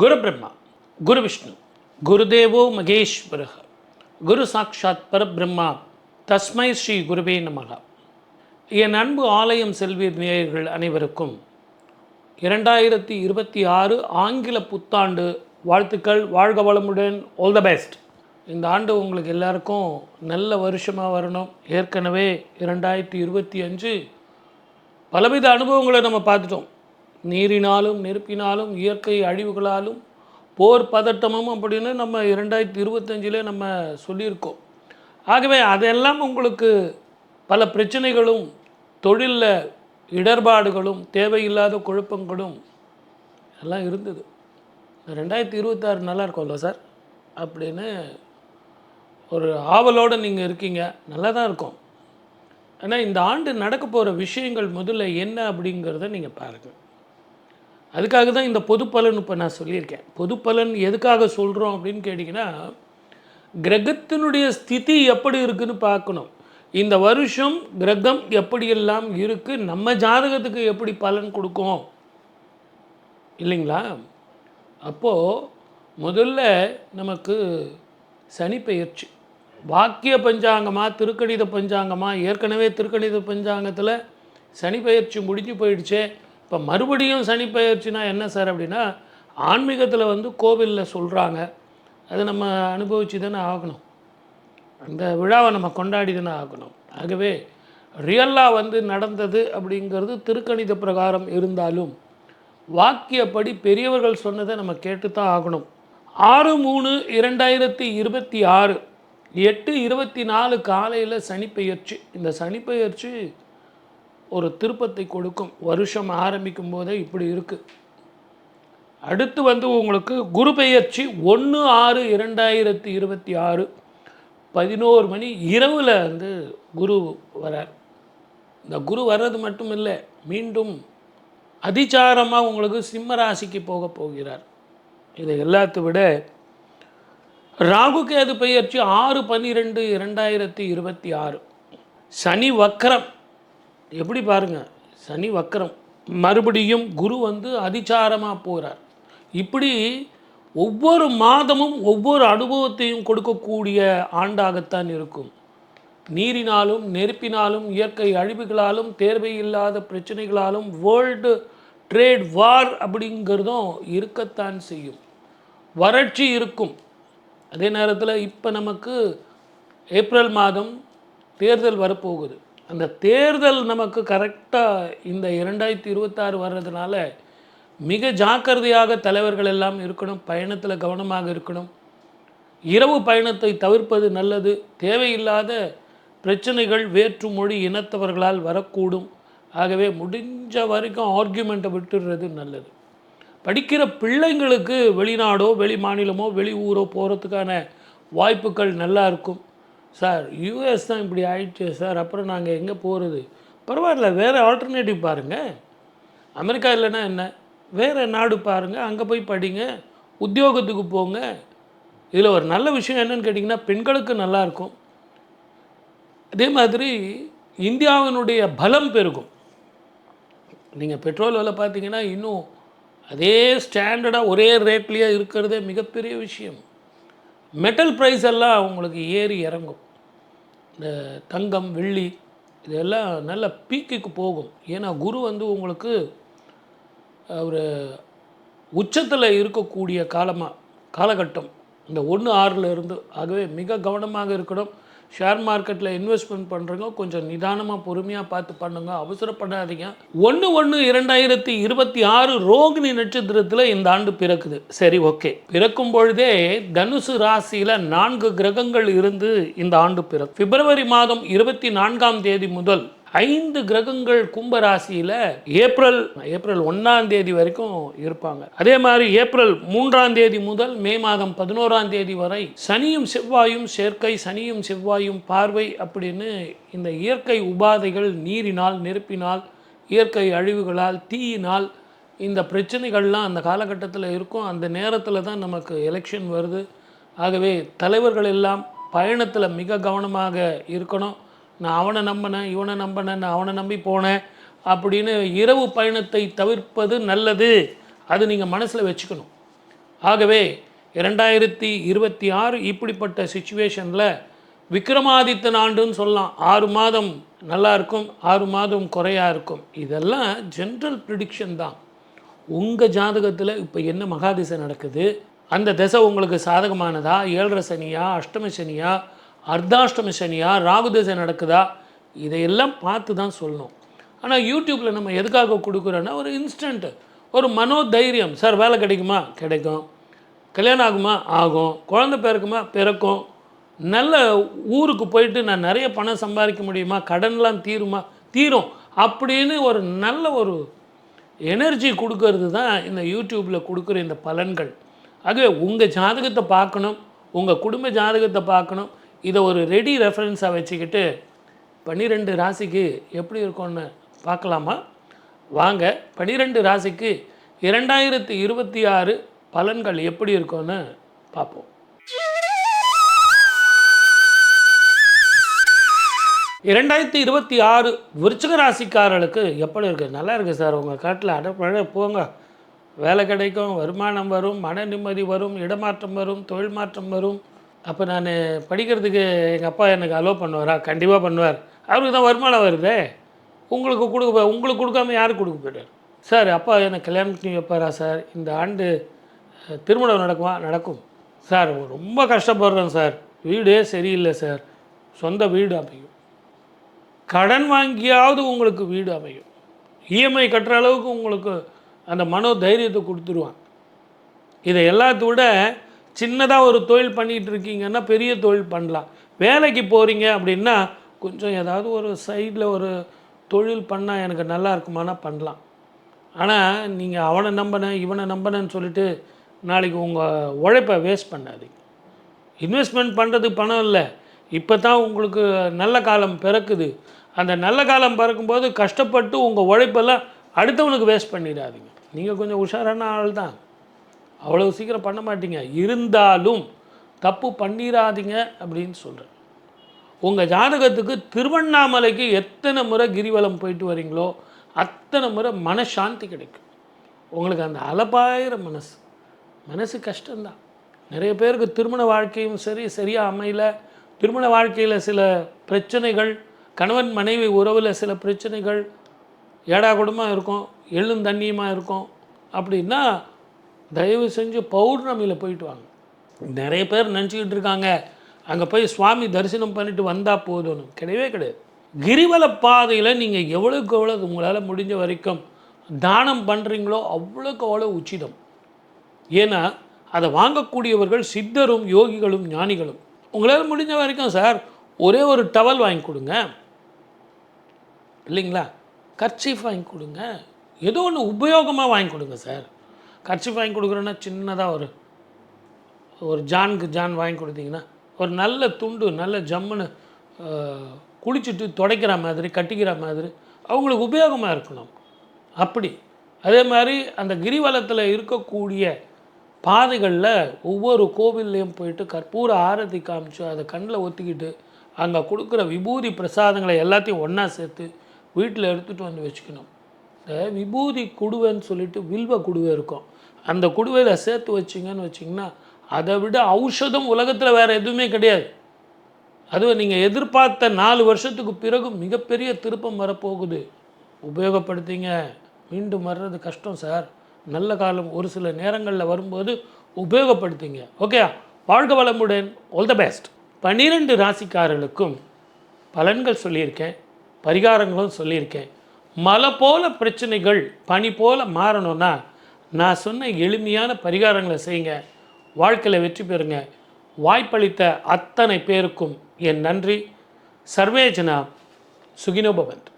குரு பிரம்மா குரு விஷ்ணு குருதேவோ மகேஸ்வர குரு சாட்சாத் பரபிரம்மா தஸ்மை ஸ்ரீ குருவே நமகா என் அன்பு ஆலயம் செல்வீர் நேயர்கள் அனைவருக்கும் இரண்டாயிரத்தி இருபத்தி ஆறு ஆங்கில புத்தாண்டு வாழ்த்துக்கள் வாழ்க வளமுடன் ஆல் த பெஸ்ட் இந்த ஆண்டு உங்களுக்கு எல்லாருக்கும் நல்ல வருஷமாக வரணும். ஏற்கனவே இரண்டாயிரத்தி இருபத்தி அஞ்சு பலவித அனுபவங்களை நம்ம பார்த்துட்டோம். நீரினாலும் நெருப்பினாலும் இயற்கை அழிவுகளாலும் போர் பதட்டமும் அப்படின்னு நம்ம இரண்டாயிரத்தி இருபத்தஞ்சிலே நம்ம சொல்லியிருக்கோம். ஆகவே அதெல்லாம் உங்களுக்கு பல பிரச்சனைகளும் தொழிலில் இடர்பாடுகளும் தேவையில்லாத குழப்பங்களும் எல்லாம் இருந்தது. ரெண்டாயிரத்தி இருபத்தாறு நல்லா இருக்கும்ல சார்? அப்படின்னு ஒரு ஆவலோடு நீங்கள் இருக்கீங்க. நல்லா தான் இருக்கும். ஆனால் இந்த ஆண்டு நடக்க போகிற விஷயங்கள் முதல்ல என்ன அப்படிங்கிறத நீங்கள் பாருங்கள் அதுக்காக தான் இந்த பொது பலன் இப்போ நான் சொல்லியிருக்கேன். பொது பலன் எதுக்காக சொல்கிறோம் அப்படின்னு கேட்டிங்கன்னா கிரகத்தினுடைய ஸ்திதி எப்படி இருக்குன்னு பார்க்கணும். இந்த வருஷம் கிரகம் எப்படியெல்லாம் இருக்குது நம்ம ஜாதகத்துக்கு எப்படி பலன் கொடுக்கும்? இல்லைங்களா? அப்போது முதல்ல நமக்கு சனி பெயர்ச்சி. வாக்கிய பஞ்சாங்கமாக திருக்கணித பஞ்சாங்கமாக ஏற்கனவே திருக்கணித பஞ்சாங்கத்தில் சனி பெயர்ச்சி முடிஞ்சு போயிடுச்சே. இப்போ மறுபடியும் சனி என்ன சார் அப்படின்னா ஆன்மீகத்தில் வந்து கோவிலில் சொல்கிறாங்க அது நம்ம அனுபவிச்சு தானே ஆகணும். அந்த விழாவை நம்ம கொண்டாடி தானே ஆகணும். ஆகவே ரியலாக வந்து நடந்தது அப்படிங்கிறது திருக்கணித பிரகாரம் இருந்தாலும் வாக்கியப்படி பெரியவர்கள் சொன்னதை நம்ம கேட்டு தான் ஆகணும். ஆறு மூணு இரண்டாயிரத்தி இருபத்தி ஆறு எட்டு இருபத்தி நாலு காலையில் சனிப்பெயர்ச்சி இந்த சனிப்பெயர்ச்சி ஒரு திருப்பத்தை கொடுக்கும். வருஷம் ஆரம்பிக்கும் போதே இப்படி இருக்குது அடுத்து வந்து உங்களுக்கு குரு பெயர்ச்சி ஒன்று ஆறு இரண்டாயிரத்தி இருபத்தி ஆறு பதினோரு மணி இரவில் வந்து குரு வரார். இந்த குரு வர்றது மட்டும் இல்லை மீண்டும் அதிச்சாரமாக உங்களுக்கு சிம்ம ராசிக்கு போக போகிறார். இதை எல்லாத்தை விட ராகு கேது பெயர்ச்சி ஆறு பன்னிரெண்டு இரண்டாயிரத்தி இருபத்தி ஆறு. சனி வக்கரம் எப்படி பாருங்கள் சனி வக்கரம். மறுபடியும் குரு வந்து அதிச்சாரமாக போகிறார் இப்படி ஒவ்வொரு மாதமும் ஒவ்வொரு அனுபவத்தையும் கொடுக்கக்கூடிய ஆண்டாகத்தான் இருக்கும். நீரினாலும் நெருப்பினாலும் இயற்கை அழிவுகளாலும் தேர்வை இல்லாத பிரச்சனைகளாலும் வேர்ல்டு ட்ரேட் வார் அப்படிங்கிறதும் இருக்கத்தான் செய்யும். வறட்சி இருக்கும். அதே நேரத்தில் இப்போ நமக்கு ஏப்ரல் மாதம் தேர்தல் வரப்போகுது. அந்த தேர்தல் நமக்கு கரெக்டாக இந்த இரண்டாயிரத்தி இருபத்தாறு வர்றதுனால மிக ஜாக்கிரதையாக தலைவர்கள் எல்லாம் இருக்கணும் பயணத்தில் கவனமாக இருக்கணும். இரவு பயணத்தை தவிர்ப்பது நல்லது. தேவையில்லாத பிரச்சனைகள் வேற்று மொழி இனத்தவர்களால் வரக்கூடும். ஆகவே முடிஞ்ச வரைக்கும் ஆர்கியூமெண்ட்டை விட்டுடுறது நல்லது. படிக்கிற பிள்ளைங்களுக்கு வெளிநாடோ வெளி மாநிலமோ வெளி ஊரோ போகிறதுக்கான வாய்ப்புகள் நல்லா இருக்கும். சார் யூஎஸ் தான் இப்படி ஆயிடுச்சு சார் அப்புறம் நாங்கள் எங்கே போகிறது பரவாயில்ல வேறு ஆல்டர்னேட்டிவ் பாருங்கள் அமெரிக்கா இல்லைன்னா என்ன? வேறு நாடு பாருங்கள் அங்கே போய் படிங்க உத்தியோகத்துக்கு போங்க. இதில் ஒரு நல்ல விஷயம் என்னன்னு கேட்டிங்கன்னா பெண்களுக்கு நல்லாயிருக்கும் அதே மாதிரி இந்தியாவினுடைய பலம் பெருகும். நீங்கள் பெட்ரோல் விலை பார்த்தீங்கன்னா இன்னும் அதே ஸ்டாண்டர்டாக ஒரே ரேட்லேயே இருக்கிறதே மிகப்பெரிய விஷயம். மெட்டல் ப்ரைஸ் எல்லாம் அவங்களுக்கு ஏறி இறங்கும். இந்த தங்கம் வெள்ளி இதெல்லாம் நல்ல பீக்குக்கு போகும். ஏன்னா குரு வந்து உங்களுக்கு ஒரு உச்சத்தில் இருக்கக்கூடிய காலமாக காலகட்டம். இந்த ஒன்று ஆறில் இருந்து ஆகவே மிக கவனமாக இருக்கணும். ஷேர் மார்க்கெட்டில் இன்வெஸ்ட்மெண்ட் பண்ணுறவங்க கொஞ்சம் நிதானமாக பொறுமையாக பார்த்து பண்ணுங்க. அவசரப்படாதீங்க. ஒன்று ஒன்று இரண்டாயிரத்தி இருபத்தி ஆறு ரோகிணி நட்சத்திரத்தில் இந்த ஆண்டு பிறக்குது. சரி ஓகே. பிறக்கும் பொழுதே தனுசு ராசியில் நான்கு கிரகங்கள் இருந்து இந்த ஆண்டு பிறக்கும். பிப்ரவரி மாதம் இருபத்தி நான்காம் தேதி முதல் ஐந்து கிரகங்கள் கும்பராசியில் ஏப்ரல் ஏப்ரல் ஒன்றாம் தேதி வரைக்கும் இருப்பாங்க. அதே மாதிரி ஏப்ரல் மூன்றாம் தேதி முதல் மே மாதம் பதினோராம் தேதி வரை சனியும் செவ்வாயும் சேர்க்கை சனியும் செவ்வாயும் பார்வை அப்படின்னு இந்த இயற்கை உபாதைகள் நீரினால் நெருப்பினால் இயற்கை அழிவுகளால் தீயினால் இந்த பிரச்சனைகள்லாம் அந்த காலகட்டத்தில் இருக்கும். அந்த நேரத்தில் தான் நமக்கு எலெக்ஷன் வருது. ஆகவே தலைவர்கள் எல்லாம் பயணத்தில் மிக கவனமாக இருக்கணும். நான் அவனை நம்பினேன் இவனை நம்பினேன் நான் அவனை நம்பி போனேன் அப்படின்னு இரவு பயணத்தை தவிர்ப்பது நல்லது. அது நீங்கள் மனசில் வச்சுக்கணும். ஆகவே இரண்டாயிரத்தி இருபத்தி ஆறு இப்படிப்பட்ட சுச்சுவேஷனில் விக்ரமாதித்தன் ஆண்டுன்னு சொல்லலாம். ஆறு மாதம் நல்லா இருக்கும் ஆறு மாதம் குறையாக இருக்கும். இதெல்லாம் ஜென்ரல் ப்ரிடிக்ஷன் தான். உங்கள் ஜாதகத்தில் இப்போ என்ன மகாதிசை நடக்குது? அந்த திசை உங்களுக்கு சாதகமானதா? ஏழரை சனியா? அஷ்டம சனியா? அர்த்தாஷ்டமி சனியா ராகுதசை நடக்குதா? இதையெல்லாம் பார்த்து தான் சொல்லணும். ஆனால் யூடியூப்பில் நம்ம எதுக்காக கொடுக்குறோன்னா ஒரு இன்ஸ்டண்ட்டு ஒரு மனோதைரியம். சார் வேலை கிடைக்குமா? கிடைக்கும். கல்யாணம் ஆகுமா? ஆகும். குழந்தை பிறக்குமா? பிறக்கும். நல்ல ஊருக்கு போயிட்டு நான் நிறைய பணம் சம்பாதிக்க முடியுமா? கடன்லாம் தீருமா? தீரும். அப்படின்னு ஒரு நல்ல ஒரு எனர்ஜி கொடுக்கறது தான் இந்த யூடியூப்பில் கொடுக்குற இந்த பலன்கள். ஆகவே உங்கள் ஜாதகத்தை பார்க்கணும். உங்கள் குடும்ப ஜாதகத்தை பார்க்கணும். இதை ஒரு ரெடி ரெஃபரன்ஸாக வச்சுக்கிட்டு பன்னிரெண்டு ராசிக்கு எப்படி இருக்கும்னு பார்க்கலாமா? வாங்க பன்னிரெண்டு ராசிக்கு இரண்டாயிரத்தி இருபத்தி ஆறு பலன்கள் எப்படி இருக்கும்னு பார்ப்போம். இரண்டாயிரத்தி இருபத்தி ஆறு விருச்சிக ராசிக்காரர்களுக்கு எப்படி இருக்குது நல்லா இருக்குது சார் உங்கள் காட்டில் அடப்பழ போங்க. வேலை கிடைக்கும் வருமானம் வரும் மன நிம்மதி வரும் இடமாற்றம் வரும் தொழில் மாற்றம் வரும். அப்போ நான் படிக்கிறதுக்கு எங்கள் அப்பா எனக்கு அலோவ் பண்ணுவாரா? கண்டிப்பாக பண்ணுவார். அவருக்கு தான் வருமானம் வருதே. உங்களுக்கு கொடுக்க உங்களுக்கு கொடுக்காம யாருக்கு கொடுக்க போயிட்டார்? சார் அப்பா எனக்கு கல்யாணம் பண்ணி வைப்பாரா சார்? இந்த ஆண்டு திருமணம் நடக்குமா? நடக்கும். சார் ரொம்ப கஷ்டப்படுறேன் சார். வீடே சரியில்லை சார். சொந்த வீடு அமையும். கடன் வாங்கியாவது உங்களுக்கு வீடு அமையும். இஎம்ஐ கட்டுற அளவுக்கு உங்களுக்கு அந்த மனோ தைரியத்தை கொடுத்துருவான். இதை எல்லாத்த விட சின்னதாக ஒரு தொழில் பண்ணிகிட்டு இருக்கீங்கன்னா பெரிய தொழில் பண்ணலாம். வேலைக்கு போகிறீங்க அப்படின்னா கொஞ்சம் ஏதாவது ஒரு சைடில் ஒரு தொழில் பண்ணால் எனக்கு நல்லா இருக்குமானா பண்ணலாம். ஆனால் நீங்கள் அவனை நம்பினேன் இவனை நம்பினேன்னு சொல்லிட்டு நாளைக்கு உங்கள் உழைப்பை வேஸ்ட் பண்ணாதீங்க. இன்வெஸ்ட்மெண்ட் பண்ணுறதுக்கு பணம் இல்லை. இப்போ தான் உங்களுக்கு நல்ல காலம் பிறக்குது. அந்த நல்ல காலம் பிறக்கும்போது கஷ்டப்பட்டு உங்கள் உழைப்பெல்லாம் அடுத்தவனுக்கு வேஸ்ட் பண்ணிடாதீங்க. நீங்கள் கொஞ்சம் உஷாரான ஆள் தான் அவ்வளோ சீக்கிரம் பண்ண மாட்டீங்க. இருந்தாலும் தப்பு பண்ணிடாதீங்க அப்படின்னு சொல்கிறேன் உங்கள் ஜாதகத்துக்கு திருவண்ணாமலைக்கு எத்தனை முறை கிரிவலம் போயிட்டு வரீங்களோ அத்தனை முறை மனசாந்தி கிடைக்கும். உங்களுக்கு அந்த அலப்பாயிர மனசு. மனசு கஷ்டம்தான். நிறைய பேருக்கு திருமண வாழ்க்கையும் சரி சரியாக அமையல. திருமண வாழ்க்கையில் சில பிரச்சனைகள் கணவன் மனைவி உறவில் சில பிரச்சனைகள் ஏடா குடமாக இருக்கும் எள்ளும் தண்ணியுமாக இருக்கும் அப்படின்னா தயவு செஞ்சு பௌர்ணமியில் போயிட்டு வாங்க. நிறைய பேர் நினச்சிக்கிட்டு இருக்காங்க. அங்கே போய் சுவாமி தரிசனம் பண்ணிட்டு வந்தால் போதும்னு. கிடையவே கிடையாது. கிரிவல பாதையில் நீங்கள் எவ்வளோக்கு எவ்வளோ உங்களால் முடிஞ்ச வரைக்கும் தானம் பண்ணுறீங்களோ அவ்வளோக்கு அவ்வளோ உச்சிதம். ஏன்னா அதை வாங்கக்கூடியவர்கள் சித்தரும் யோகிகளும் ஞானிகளும். உங்களால் முடிஞ்ச வரைக்கும் சார் ஒரே ஒரு டவல் வாங்கி கொடுங்க. இல்லைங்களா? கர்ச்சீஃப் வாங்கி கொடுங்க. ஏதோ ஒன்று உபயோகமாக வாங்கி கொடுங்க சார். கர்ச்சீஃப் வாங்கி கொடுக்குறோன்னா சின்னதாக ஒரு ஒரு ஜானுக்கு ஜான் வாங்கி கொடுத்தீங்கன்னா ஒரு நல்ல துண்டு நல்ல ஜம்முன்னு குளிச்சுட்டு துடைக்கிற மாதிரி கட்டிக்கிற மாதிரி அவங்களுக்கு உபயோகமாக இருக்கணும். அப்படி. அதே மாதிரி அந்த கிரிவலத்தில் இருக்கக்கூடிய பாதைகளில் ஒவ்வொரு கோவில்லையும் போயிட்டு கற்பூர ஆரத்தி காமிச்சு அதை கண்ணில் ஒத்திக்கிட்டு அங்கே கொடுக்குற விபூதி பிரசாதங்களை எல்லாத்தையும் ஒன்றா சேர்த்து வீட்டில் எடுத்துகிட்டு வந்து வச்சுக்கணும். இந்த விபூதி குடுவைன்னு சொல்லிட்டு வில்வ குடுவை இருக்கும். அந்த குடுவையில் சேர்த்து வச்சிங்கன்னு வச்சிங்கன்னா அதை விட ஔஷதம் உலகத்தில் வேறு எதுவுமே கிடையாது. அதுவும் நீங்கள் எதிர்பார்த்த நாலு வருஷத்துக்கு பிறகு மிகப்பெரிய திருப்பம் வரப்போகுது. உபயோகப்படுத்திங்க. மீண்டும் வர்றது கஷ்டம் சார். நல்ல காலம். ஒரு சில நேரங்களில் வரும்போது உபயோகப்படுத்திங்க. ஓகே வாழ்க வளமுடன். ஆல் த பெஸ்ட் பன்னிரெண்டு ராசிக்காரர்களுக்கும் பலன்கள் சொல்லியிருக்கேன். பரிகாரங்களும் சொல்லியிருக்கேன். மலை போல பிரச்சனைகள் பனி போல மாறணும்னா நான் சொன்ன எளிமையான பரிகாரங்களை செய்யுங்க. வாழ்க்கையில் வெற்றி பெறுங்க. வாய்ப்பளித்த அத்தனை பேருக்கும் என் நன்றி. சர்வேஜனா சுகினோபவந்த்.